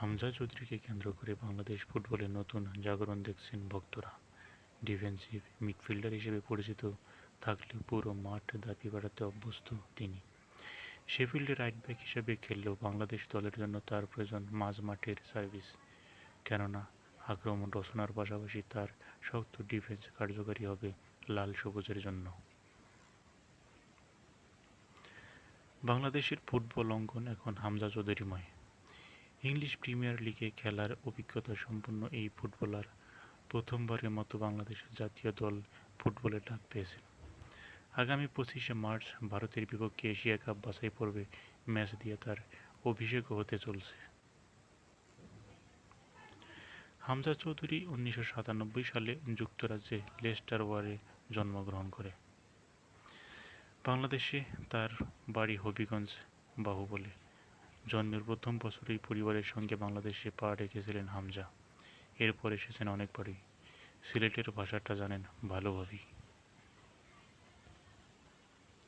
হামজা চৌধুরীকে কেন্দ্র করে বাংলাদেশ ফুটবলে নতুন জাগরণ দেখছেন ভক্তরা। ডিফেন্সিভ মিডফিল্ডার হিসেবে পরিচিত থাকলেও পুরো মাঠ দাপি বাড়াতে অভ্যস্ত তিনি। শেফিল্ডে রাইট ব্যাক হিসেবে খেললেও বাংলাদেশ দলের জন্য তার প্রয়োজন মাঝ মাঠের সার্ভিস কেননা, আক্রমণ রচনার পাশাপাশি তার শক্ত ডিফেন্স কার্যকারী হবে লাল সবুজের জন্য। বাংলাদেশের ফুটবল অঙ্গন এখন হামজা চৌধুরীময়। ইংলিশ প্রিমিয়ার লিগে খেলার অভিজ্ঞতা সম্পন্ন এই ফুটবলার প্রথমবারের মতো বাংলাদেশের জাতীয় দল ফুটবলে ডাক পেয়েছেন আগামী পঁচিশে মার্চ ভারতের বিপক্ষে এশিয়া কাপ বাছাই পর্বে ম্যাচ দিয়ে তার অভিষেকও হতে চলছে। হামজা চৌধুরী উনিশশো সাতানব্বই সালে যুক্তরাজ্যে লেস্টার ওয়ারে জন্মগ্রহণ করে। বাংলাদেশে তার বাড়ি হবিগঞ্জ বাহুবলে। জন্মের প্রথম বছরেই পরিবারের সঙ্গে বাংলাদেশে পা রেখেছিলেন হামজা। এরপর এসেছেন অনেকবারই সিলেটের ভাষাটা জানেন ভালোভাবেই।